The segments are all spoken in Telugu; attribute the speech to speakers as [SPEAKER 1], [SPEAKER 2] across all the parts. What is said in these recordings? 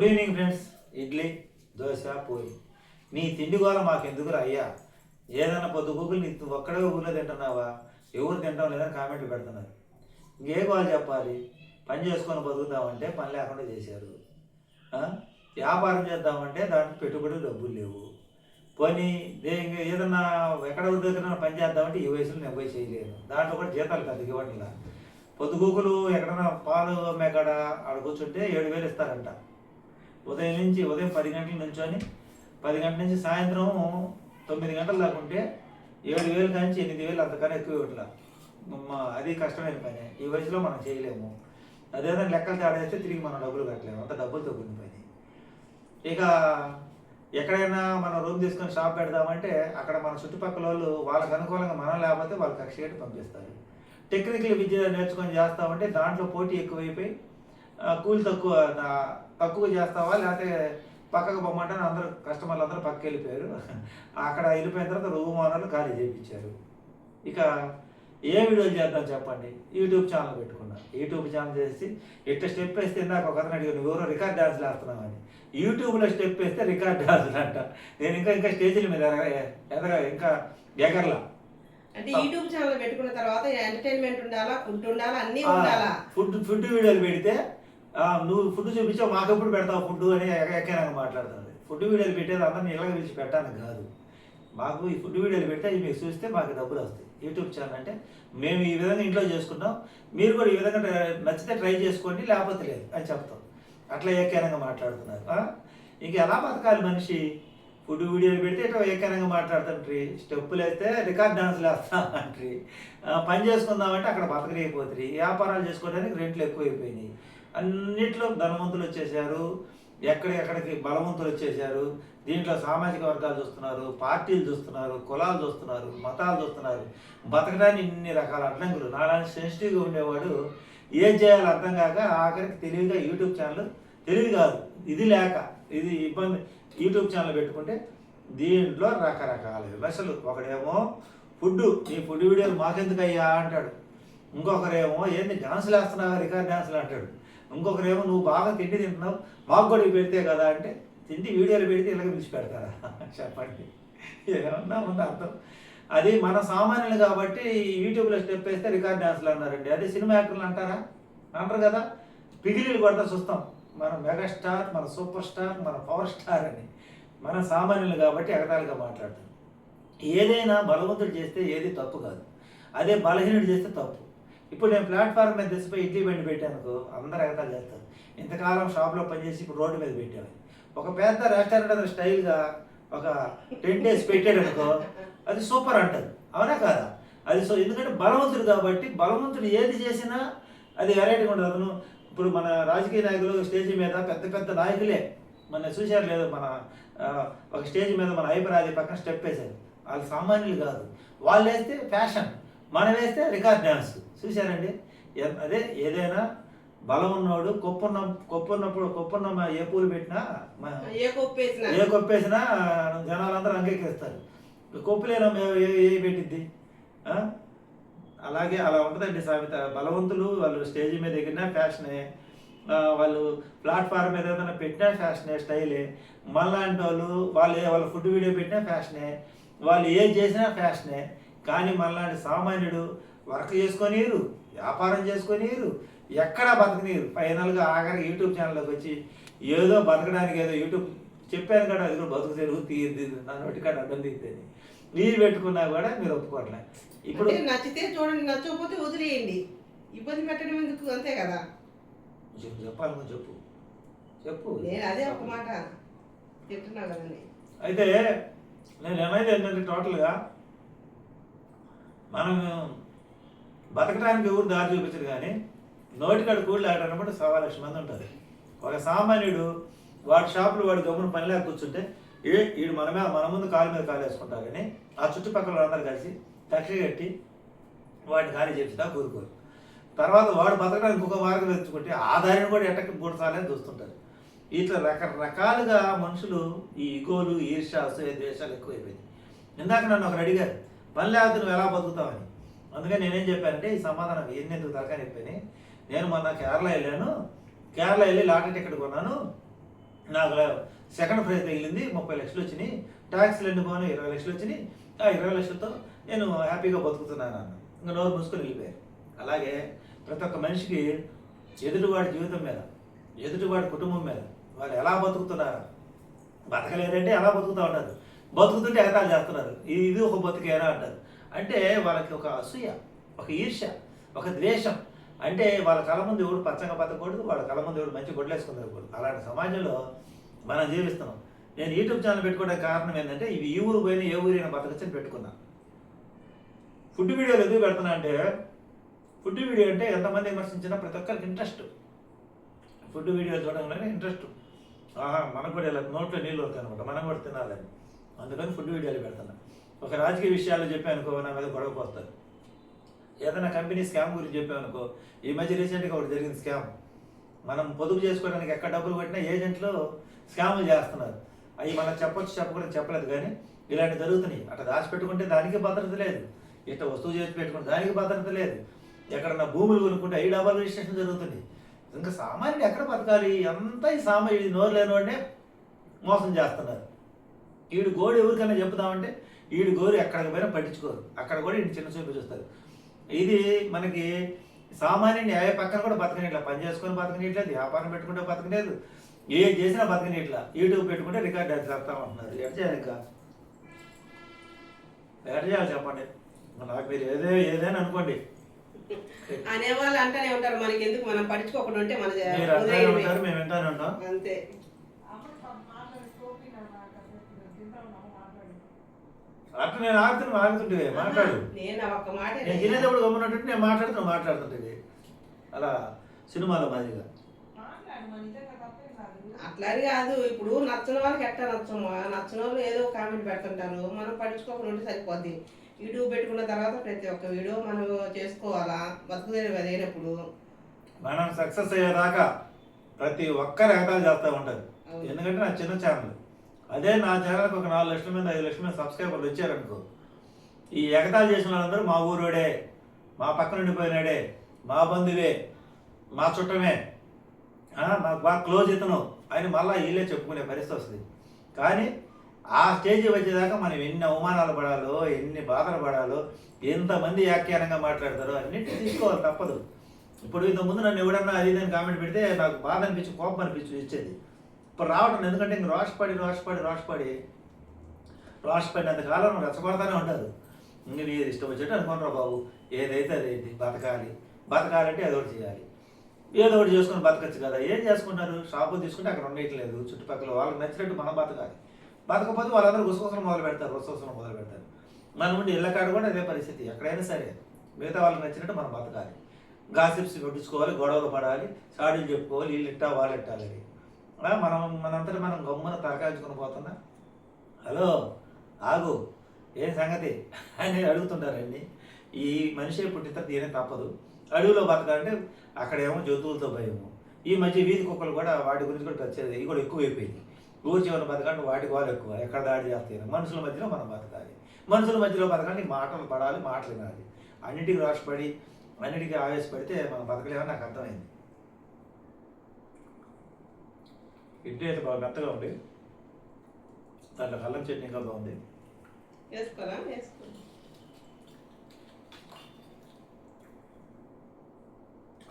[SPEAKER 1] Good evening friends idli dosa puri. నీ తిండి గోల మాకు ఎందుకురా అయ్యా? ఏదైనా పొద్దు గూగుల్ నీ ఒక్కడే ఊళ్ళో తింటున్నావా? ఎవరు తింటాం లేదని కామెంట్లు పెడుతున్నారు. ఇంకే గోల చెప్పాలి. పని చేసుకొని బతుకుతామంటే పని లేకుండా చేశారు. వ్యాపారం చేద్దామంటే దాంట్లో పెట్టుబడి డబ్బులు లేవు. పోనీ దే- ఏదన్నా ఎక్కడ దగ్గర పని చేద్దామంటే ఈ వయసులో నేను పోయి చేయలేను. దాంట్లో కూడా జీతాలు పెద్ద ఇవ్వండి ఇలా పొద్దుగూకులు ఎక్కడన్నా పాలు మేకడ ఆడ కూర్చుంటే ఏడు వేలు ఇస్తారంట. ఉదయం నుంచి ఉదయం పది గంటల నుంచొని పది గంటల నుంచి సాయంత్రం తొమ్మిది గంటల దాకా ఉంటే ఏడు వేలు కాంచి ఎనిమిది వేలు అంతకన్నా ఎక్కువ మా అది కష్టమైన పని. ఈ వయసులో మనం చేయలేము. అదేదైనా లెక్కలు తేడేస్తే తిరిగి మనం డబ్బులు కట్టలేము. అంత డబ్బులతో కూడిన పని. ఇక ఎక్కడైనా మనం రూమ్ తీసుకొని షాప్ పెడదామంటే అక్కడ మన చుట్టుపక్కల వాళ్ళు వాళ్ళకి అనుకూలంగా మనం లేకపోతే వాళ్ళు కక్ష పంపిస్తారు. టెక్నికల్ విద్య నేర్చుకొని చేస్తామంటే దాంట్లో పోటీ ఎక్కువైపోయి కూలి తక్కువ తక్కువ చేస్తావా? లేకపోతే పక్కకు పొమ్మంటే అందరూ కస్టమర్లు అందరూ పక్కకి వెళ్ళిపోయారు. అక్కడ వెళ్ళిపోయిన తర్వాత రూమ్ ఓనర్లు ఖాళీ చేయించారు ఇక ఏ వీడియోలు చేద్దాం చెప్పండి? యూట్యూబ్ ఛానల్ పెట్టుకున్నా. యూట్యూబ్ ఛానల్ చేసి ఇట్లా స్టెప్ వేస్తే నాకు ఒక అతను అడిగాను నువ్వు ఎవరో రికార్డ్ డాన్స్లు వేస్తున్నామని యూట్యూబ్లో స్టెప్ వేస్తే రికార్డ్ డాన్స్లు అంట. నేను ఇంకా ఇంకా స్టేజీల మీద ఎదగ- ఇంకా ఎగరలా.
[SPEAKER 2] అంటే యూట్యూబ్ ఛానల్ పెట్టుకున్న తర్వాత ఎంటర్టైన్మెంట్ ఉండాలా? ఫుడ్ ఉండాలా? అన్ని ఉండాలా?
[SPEAKER 1] ఫుడ్ ఫుడ్ వీడియోలు పెడితే నువ్వు ఫుడ్ చూపించావు మాకెప్పుడు పెడతావు ఫుడ్ అని ఎక్కడైనా మాట్లాడుతుంది. ఫుడ్ వీడియోలు పెట్టేది అందరిని ఇలాగ పిలిచి పెట్టాను కాదు. మాకు ఈ ఫుడ్ వీడియోలు పెడితే ఇవి మీకు చూస్తే మాకు డబ్బులు వస్తాయి. యూట్యూబ్ ఛానల్ అంటే మేము ఈ విధంగా ఇంట్లో చేసుకుంటాం. మీరు కూడా ఈ విధంగా నచ్చితే ట్రై చేసుకోండి లేకపోతే లేదు అని చెప్తాం. అట్లా ఏకైనంగా మాట్లాడుతున్నారు. ఇంక ఎలా బతకాలి మనిషి? ఫుడ్ వీడియోలు పెడితే ఇట్లా ఏకైనంగా మాట్లాడుతుంటారు స్టెప్పులు వేస్తే రికార్డ్ డాన్స్లు వేస్తామంట్రీ పని చేసుకుందామంటే అక్కడ బతకలేకపోతుంది. వ్యాపారాలు చేసుకోవడానికి రెంట్లు ఎక్కువైపోయినాయి. అన్నిట్లో ధనవంతులు వచ్చేసారు ఎక్కడెక్కడికి బలవంతులు వచ్చేసారు దీంట్లో సామాజిక వర్గాలు చూస్తున్నారు పార్టీలు చూస్తున్నారు కులాలు చూస్తున్నారు మతాలు చూస్తున్నారు. బతకడానికి ఇన్ని రకాల అడ్డంకులు. నాలాంటి సెన్సిటివ్గా ఉండేవాడు ఏం చేయాలో అర్థం కాక ఆఖరికి తెలివిగా యూట్యూబ్ ఛానల్ తెలివి కాదు. ఇది లేక ఇది ఇబ్బంది. యూట్యూబ్ ఛానల్ పెట్టుకుంటే దీంట్లో రకరకాల విమర్శలు. ఒకడేమో ఫుడ్ నీ ఫుడ్ వీడియోలు మాకెందుకు అయ్యా అంటాడు. ఇంకొకరేమో ఏంది డాన్సులు వేస్తున్నావా? రికార్డ్ డాన్సులు? అంటాడు. ఇంకొకరేమో నువ్వు బాగా తిండి తింటున్నావు మాకు కూడా పెడితే కదా అంటే తిండి వీడియోలు పెడితే ఇలాగ పిలిచి పెడతారా? చెప్పండి. ఏమన్నా ఉంది అర్థం. అది మన సామాన్యులు కాబట్టి యూట్యూబ్లో స్టెప్ వేస్తే రికార్డ్ డాన్సులు అన్నారండి. అదే సినిమా యాక్టర్లు అంటారా? అంటారు కదా. పిగిలీలు కొడతా చూస్తాం. మన మెగాస్టార్ మన సూపర్ స్టార్ మన పవర్ స్టార్ అని. మన సామాన్యులు కాబట్టి ఎగతాళిగా మాట్లాడతాం ఏదైనా బలవంతుడు చేస్తే ఏది తప్పు కాదు. అదే బలహీనుడు చేస్తే తప్పు. ఇప్పుడు నేను ప్లాట్ఫామ్ మీద తెచ్చిపోయి ఇడ్లీ బండి పెట్టానుకో అందరూ ఎగతాలు చేస్తారు. ఇంతకాలం షాప్లో పనిచేసి ఇప్పుడు రోడ్డు మీద పెట్టాను. ఒక పెద్ద రెస్టారెంట్ అది స్టైల్గా ఒక టెన్ డేస్ పెట్టాడు అనుకో అది సూపర్ అంటారు అవునా కాదా? అది సో ఎందుకంటే బలవంతుడు కాబట్టి బలవంతుడు ఏది చేసినా అది వెరైటీగా ఉండదు. అతను ఇప్పుడు మన రాజకీయ నాయకులు స్టేజ్ మీద పెద్ద పెద్ద నాయకులే. మన చూశారు లేదు మన ఒక స్టేజ్ మీద మన ఐపరాది పక్కన స్టెప్ వేశారు. వాళ్ళు సామాన్యులు కాదు. వాళ్ళు వేస్తే ఫ్యాషన్ మనం వేస్తే రికార్డ్ డ్యాన్స్ చూశారండి? అదే ఏదైనా బలం ఉన్నవాడు కొప్పున్న కొప్పున్నప్పుడు కొప్పున్న ఏ పూలు పెట్టినా
[SPEAKER 2] ఏ కొప్పేసిన
[SPEAKER 1] జనాలందరూ అంగీకరిస్తారు. కొప్పు లేని ఏ పెట్టిద్ది? అలాగే అలా ఉంటుందండి సామెత. బలవంతులు వాళ్ళు స్టేజ్ మీద ఎగిరినా ఫ్యాషనే. వాళ్ళు ప్లాట్ఫామ్ మీద ఏదైనా పెట్టినా ఫ్యాషనే స్టైలే. మళ్ళాంటి వాళ్ళు వాళ్ళు ఏ- వాళ్ళ ఫుడ్ వీడియో పెట్టినా ఫ్యాషనే. వాళ్ళు ఏం చేసినా ఫ్యాషనే. కానీ మనలాంటి సామాన్యుడు వర్క్ చేసుకొనిరు వ్యాపారం చేసుకొనిరు ఎక్కడా బతకనీరు. ఫైనల్గా ఆఖరి యూట్యూబ్ ఛానల్లోకి వచ్చి ఏదో బతకడానికి ఏదో యూట్యూబ్ చెప్పాను కదా అది కూడా బతుకు తెరుగు తీయద్ది నా నోటికాడ అడ్డం తీద్దని మీరు పెట్టుకున్నా కూడా మీరు ఒప్పుకోవట్లే. ఇప్పుడు
[SPEAKER 2] నచ్చితే చూడండి నచ్చకపోతే వదిలేయండి. ఇబ్బంది పెట్టడం ఎందుకు? అంతే కదా.
[SPEAKER 1] చెప్పు చెప్పాలి చెప్పు. చెప్పు.
[SPEAKER 2] నేను అదే ఒక మాట చెప్తున్నా కదండి.
[SPEAKER 1] అయితే నేను ఏమైతే ఏంటంటే టోటల్గా మనం బతకడానికి ఎవరు దారి చూపించరు కానీ నోటికాడ కూడలు ఆడనప్పుడు సవా లక్ష మంది ఉంటుంది ఒక సామాన్యుడు వాడి షాపులో వాడి గమ్మున పనిలేక కూర్చుంటే ఏ వీడు మనమే మన ముందు కాలు మీద కాలు వేసుకుంటారు కానీ ఆ చుట్టుపక్కల అందరు కలిసి కక్ష కట్టి వాడిని ఖాళీ చేపిస్తా కూరుకోరు. తర్వాత వాడు బతకడానికి ఒక మార్గం తెచ్చుకుంటే ఆ దారిని కూడా ఎట్టకి బూడసాలని చూస్తుంటారు. ఇట్లా రకరకాలుగా మనుషులు ఈ ఇగోలు ఈర్ష అసూయ ద్వేషాలు ఎక్కువైపోయింది ఇందాక నన్ను ఒకరు అడిగారు పని లేకపోతే నువ్వు ఎలా బతుకుతావని. అందుకని నేనేం చెప్పానంటే ఈ సమాధానం ఏం ఎందుకు తలకాని చెప్పాను నేను మొన్న కేరళ వెళ్ళాను. కేరళ వెళ్ళి లాటరీ టికెట్ కొన్నాను. నాకు సెకండ్ ప్రైజ్ తగిలింది ముప్పై లక్షలు వచ్చినాయి. ట్యాక్స్లు ఎన్ని పోను ఇరవై లక్షలు వచ్చినాయి. ఆ ఇరవై లక్షలతో నేను హ్యాపీగా బతుకుతున్నాను అన్న ఇంకా నోరు మూసుకొని వెళ్ళిపోయారు. అలాగే ప్రతి ఒక్క మనిషికి ఎదుటివాడి జీవితం మీద ఎదుటివాడి కుటుంబం మీద వాళ్ళు ఎలా బతుకుతున్నారు? బతకలేదంటే ఎలా బతుకుతూ ఉంటారు బతుకుతుంటే ఎగతాలు చేస్తున్నారు. ఇది ఇది ఒక బతుకేనా అంటారు. అంటే వాళ్ళకి ఒక అసూయ ఒక ఈర్ష్య ఒక ద్వేషం. అంటే వాళ్ళ కళ ముందు ఎవడు పచ్చగా బతకూడదు వాళ్ళ కళ ముందు ఎవడు మంచి కూడా అలాంటి సమాజంలో మనం జీవిస్తున్నాం. నేను యూట్యూబ్ ఛానల్ పెట్టుకోవడానికి కారణం ఏంటంటే ఇవి ఈ ఊరు పోయినా ఏ ఊరైనా బతకచ్చని పెట్టుకున్నాను ఫుడ్ వీడియోలు ఎందుకు పెడుతున్నా అంటే ఫుడ్ వీడియో అంటే ఎంతమంది విమర్శించినా ప్రతి ఒక్కరికి ఇంట్రెస్ట్. ఫుడ్ వీడియో చూడడంలోనే ఇంట్రెస్ట్. ఆహా మనకు కూడా ఇలా నోట్లో నీళ్ళు వస్తాయి అనమాట మనం కూడా తినాలని అందుకని ఫుడ్ వీడియోలు పెడతాను. ఒక రాజకీయ విషయాలు చెప్పానుకో నా మీద గొడవ పోస్తారు. ఏదైనా కంపెనీ స్కామ్ గురించి చెప్పామనుకో ఈ మధ్య రీసెంట్గా ఒకటి జరిగింది స్కామ్. మనం పొదుపు చేసుకోవడానికి ఎక్కడ డబ్బులు పెట్టినా ఏజెంట్లు స్కాములు చేస్తున్నారు. అవి మనం చెప్పొచ్చు చెప్పకూడదు చెప్పలేదు కానీ ఇలాంటి జరుగుతున్నాయి. అట్లా దాచిపెట్టుకుంటే దానికి భద్రత లేదు. ఇట్లా వస్తువు చేసి పెట్టుకుంటే దానికి భద్రత లేదు. ఎక్కడన్నా భూములు కొనుక్కుంటే ఐదు డబల్ రిజిస్ట్రేషన్ జరుగుతుంది. ఇంకా సామాన్యుడు ఎక్కడ బతకాలి? అంతా ఈ సామాన్యుడు నోరు లేనివాడినే మోసం చేస్తున్నారు. ఈడు గోడు ఎవరికైనా చెప్తామంటే ఈడు గోరు ఎక్కడికి పోయినా పట్టించుకోరు. అక్కడ కూడా ఈడు చిన్న చూపు చూస్తారు ఇది మనకి సామాన్యుని ఏ పక్కన కూడా బతకనిట్లా పని చేసుకొని బతకనిట్లేదు వ్యాపారం పెట్టుకుంటే బతకలేదు ఏ చేసినా బతకనిట్లా యూట్యూబ్ పెట్టుకుంటే రికార్డ్ చేస్తా ఉంటున్నారు. ఎట్ చేయాలి ఇంకా? ఎట్ చేయాలి చెప్పండి? నాకు మీరు ఏదే ఏదైనా అనుకోండి.
[SPEAKER 2] అనేవాళ్ళు అంటానే ఉంటారు మనకి ఎందుకు మనం పట్టించుకోకుండా ఉంటే మన.
[SPEAKER 1] ఉంటారు మేము వింటానే ఉంటాం.
[SPEAKER 2] అంతే.
[SPEAKER 1] అట్లా నేను ఆడుతున్నా ఆడుతుంటే మాట్లాడు.
[SPEAKER 2] నేను ఒక్క మాట
[SPEAKER 1] నేను తినేటప్పుడు గమ్మునట్టు నేను మాట్లాడుతున్నా మాట్లాడుతుంటే అలా సినిమాలో మాదిరిగా.
[SPEAKER 2] అట్లా కాదు ఇప్పుడు నచ్చిన వాళ్ళకి ఎట్లా నచ్చము నచ్చిన వాళ్ళు ఏదో కామెంట్ పెడుతుంటారు. మనం పట్టించుకోకుండా ఉంటే సరిపోద్ది. యూట్యూబ్ పెట్టుకున్న తర్వాత ప్రతి ఒక్క వీడియో మనం చేసుకోవాలా? బతుకుదేవి అదేనప్పుడు
[SPEAKER 1] మనం సక్సెస్ అయ్యేదాకా ప్రతి ఒక్కరు ఎగతాలు చేస్తూ ఉంటారు
[SPEAKER 2] అవును.
[SPEAKER 1] ఎందుకంటే నా చిన్న ఛానల్ అదే నా ఛానల్కి ఒక నాలుగు లక్షల మంది ఐదు లక్షల మంది సబ్స్క్రైబర్లు వచ్చారనుకో. ఈ ఎగతాలు చేసిన వాళ్ళందరూ మా ఊరోడే మా పక్కన ఉండిపోయినాడే మా బంధువే మా చుట్టమే. ఆ, మాకు బాగా క్లోజ్ ఇతను అని మళ్ళీ వీళ్ళే చెప్పుకునే పరిస్థితి వస్తుంది. కానీ ఆ స్టేజ్ వచ్చేదాకా మనం ఎన్ని అవమానాలు పడాలో ఎన్ని బాధలు పడాలో ఎంతమంది వ్యాఖ్యానంగా మాట్లాడతారో అన్నింటినీ తీసుకోవాలి తప్పదు. ఇప్పుడు ఇంతకుముందు ముందు నన్ను ఎవడన్నా అది అని కామెంట్ పెడితే నాకు బాధ అనిపించి కోపం అనిపించి ఇచ్చేది ఇప్పుడు రావటం ఎందుకంటే ఇంక రోషపడి రోషపడి రోషపడి రోషపడినంత కాలం రెచ్చగొడతానే ఉంటారు ఇంక నీ ఇష్టం వచ్చేట్టు అనుకోనరా బాబు. ఏదైతే అదేంటి? బతకాలి. బతకాలంటే ఏదో ఒకటి చేయాలి. ఏదో ఒకటి చేసుకుని బతకచ్చు కదా. ఏం చేసుకుంటారు? షాపు తీసుకుంటే అక్కడ ఉండట్లేదు చుట్టుపక్కల వాళ్ళకి నచ్చినట్టు మనం బతకాలి. బతకపోతే వాళ్ళందరూ గుసగుసలు మొదలు పెడతారు. గుసగుసలు మొదలు పెడతారు. మన ఉండి ఇళ్ళ కాడ కూడా అదే పరిస్థితి. ఎక్కడైనా సరే మిగతా వాళ్ళకి నచ్చినట్టు మనం బతకాలి. గాసిప్స్ పెట్టించుకోవాలి గొడవలు పడాలి సాడీలు చెప్పుకోవాలి వీళ్ళు ఇట్టా వాళ్ళు ఇట్టాలని. మనం మనంతటి మనం గమ్మున తరకాయించుకొని పోతున్నా? హలో ఆగు. ఏం సంగతి? అని అడుగుతుంటారండి. ఈ మనిషి పుట్టిన తీరే తప్పదు. అడవిలో బతకాలంటే అక్కడేమో జంతువులతో భయము. ఈ మధ్య వీధి కుక్కలు కూడా వాటి గురించి కూడా టచ్ ఇది కూడా ఎక్కువైపోయింది ఊరి చివరి బతకంటే వాటికి వాళ్ళు ఎక్కువ. ఎక్కడ దాడి చేస్తారు మనుషుల మధ్యలో మనం బతకాలి. మనుషుల మధ్యలో బతకండి మాటలు పడాలి మాటలు వినాలి. అన్నిటికీ రాసిపడి అన్నిటికీ ఆవేశపడితే మనం బతకలేమని నాకు అర్థమైంది. ఇడ్లీ అయితే బాగా మెత్తగా ఉంది. దాంట్లో కల్లం చట్నీ ఇంకా బాగుంది.
[SPEAKER 2] వేసుకోరా? వేసుకో.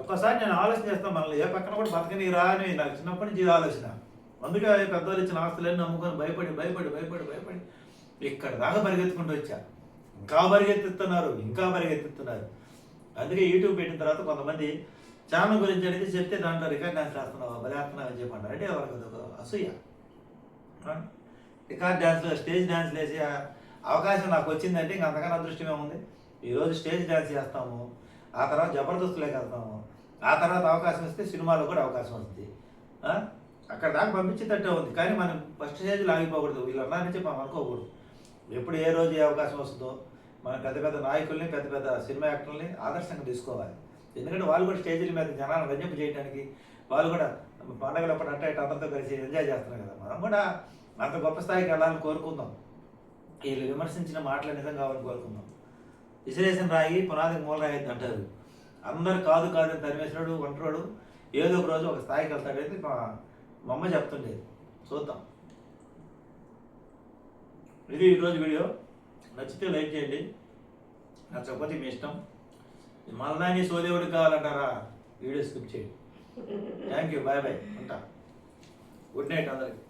[SPEAKER 1] ఒక్కసారి నేను ఆలోచన చేస్తాను మనల్ని ఏ పక్కన కూడా బతకని రా అని నాకు చిన్నప్పటి నుంచి ఇది ఆలోచన. అందుకే పెద్దవాళ్ళు ఇచ్చిన ఆస్తులన్నీ నమ్ముకొని భయపడి భయపడి భయపడి భయపడి ఇక్కడ దాకా పరిగెత్తుకుంటూ వచ్చా. ఇంకా పరిగెత్తుతున్నారు ఇంకా పరిగెత్తుతున్నారు అందుకే యూట్యూబ్ పెట్టిన తర్వాత కొంతమంది ఛానల్ గురించి అడిగితే చెప్తే దాంట్లో రికార్డ్ డాన్స్ వేస్తున్నావు బలేస్తున్నావు అని చెప్పంటారు అంటే వాళ్ళకి అదొక అసూయ. రికార్డ్ డాన్స్లో స్టేజ్ డాన్స్ వేసే అవకాశం నాకు వచ్చిందంటే ఇంక అంతకన్నా అదృష్టమే ఉంది ఈరోజు స్టేజ్ డాన్స్ చేస్తాము. ఆ తర్వాత జబర్దస్తులోకి వెళ్తాము ఆ తర్వాత అవకాశం వస్తే సినిమాలో కూడా అవకాశం వస్తుంది. అక్కడ దాకా పంపించేటట్టే ఉంది. కానీ మనం ఫస్ట్ స్టేజ్లో ఆగిపోకూడదు వీళ్ళు అన్నారని చెప్పి మనం అనుకోకూడదు. ఎప్పుడు ఏ రోజు ఏ అవకాశం వస్తుందో మనం పెద్ద పెద్ద నాయకుల్ని పెద్ద పెద్ద సినిమా యాక్టర్ని ఆదర్శంగా తీసుకోవాలి. ఎందుకంటే వాళ్ళు కూడా స్టేజీల మీద జనాలను రంజింపు చేయడానికి వాళ్ళు కూడా పండగలప్పుడు అంటే అందరితో కలిసి ఎంజాయ్ చేస్తున్నారు కదా. మనం కూడా అంత గొప్ప స్థాయికి వెళ్ళాలని కోరుకుందాం. వీళ్ళు విమర్శించిన మాటలు నిజం కావాలని కోరుకుందాం. విశ్లేషణ రాయి పునాది మూల రాయి అంటారు. అందరు కాదు కాదు అని తరిమేసినాడు ఒంటరోడు ఏదో ఒక రోజు ఒక స్థాయికి వెళ్తాడైతే మా మా అమ్మ చెప్తుండేది. చూద్దాం. ఇది ఈరోజు వీడియో. నచ్చితే లైక్ చేయండి. నచ్చకపోతే మీ ఇష్టం. మళ్ళా నీ సోదేవుడు కావాలంటారా? వీడియో స్కిప్ చేయండి థ్యాంక్ యూ బాయ్ బాయ్ ఉంటా. గుడ్ నైట్ అందరికి.